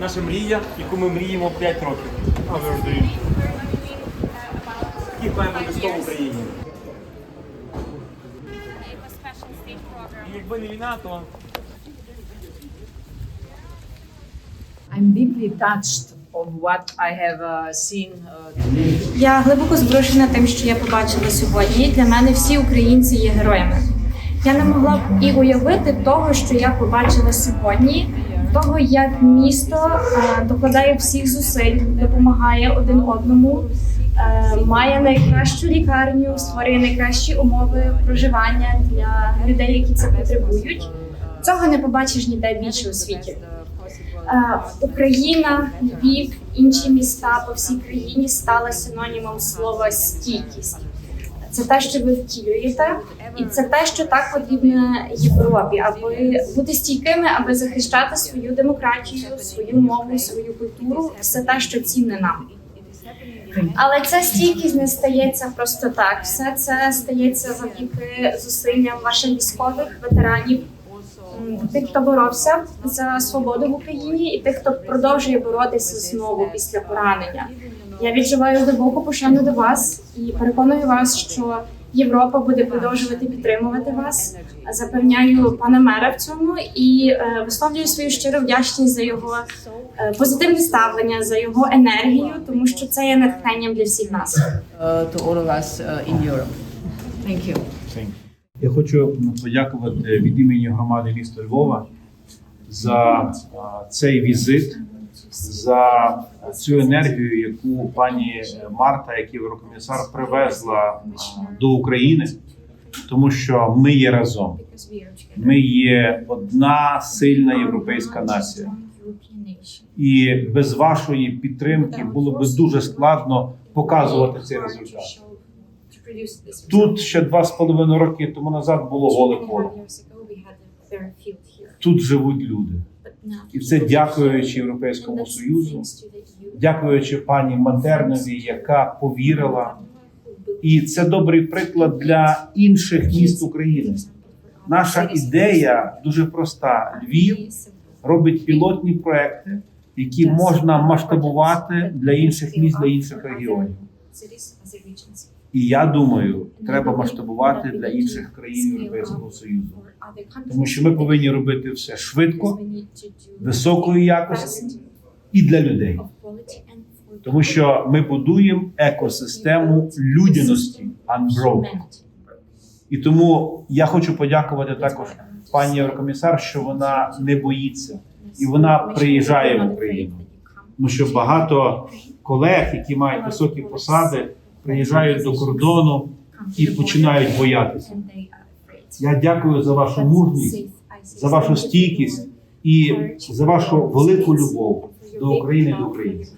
наша мрія, яку ми мріємо 5 років. Яких маємо обов'язково в Україні. І якби не війна, то I'm deeply touched of what I have uh, seen uh, Я глибоко зворушена тим, що я побачила сьогодні. Для мене всі українці є героями. Я не могла б і уявити того, що я побачила сьогодні, того, як місто е, докладає всіх зусиль, допомагає один одному, е, має найкращу лікарню, створює найкращі умови проживання для людей, які це потребують. Цього не побачиш ніде більше у світі. Е, Україна, Львів, інші міста по всій країні стали синонімом слова стійкість. Це те, що ви втілюєте, і це те, що так потрібно Європі, аби бути стійкими, аби захищати свою демократію, свою мову, свою культуру, все те, що цінне нам. Але ця стійкість не стається просто так. Все це стається завдяки зусиллям ваших військових ветеранів, тих, хто боровся за свободу в Україні, і тих, хто продовжує боротися знову після поранення. Я відчуваю глибоку пошану до вас і переконую вас, що Європа буде продовжувати підтримувати вас. Запевняю пана мера в цьому і е, висловлюю свою щиру вдячність за його е, позитивне ставлення, за його енергію, тому що це є натхненням для всіх нас. Europe. Thank you. Я хочу подякувати від імені громади міста Львова за цей візит, за цю енергію, яку пані Марта, як єврокомісар, привезла до України, тому що ми є разом. Ми є одна сильна європейська нація. І без вашої підтримки було би дуже складно показувати цей результат. Тут ще два з половиною роки тому назад було голе поле. Тут живуть люди. І це дякуючи Європейському Союзу, дякуючи пані Матернові, яка повірила. І це добрий приклад для інших міст України. Наша ідея дуже проста: Львів робить пілотні проекти, які можна масштабувати для інших міст, для інших регіонів. І я думаю, треба масштабувати для інших країн Європейського Союзу, тому що ми повинні робити все швидко, високої якості і для людей. Тому що ми будуємо екосистему людяності unbroken. І тому я хочу подякувати також пані Єврокомісар, що вона не боїться. і вона приїжджає в Україну. Тому що багато колег, які мають високі посади, приїжджають до кордону і починають боятися. Я дякую за вашу мужність, за вашу стійкість і за вашу велику любов до України і до українців.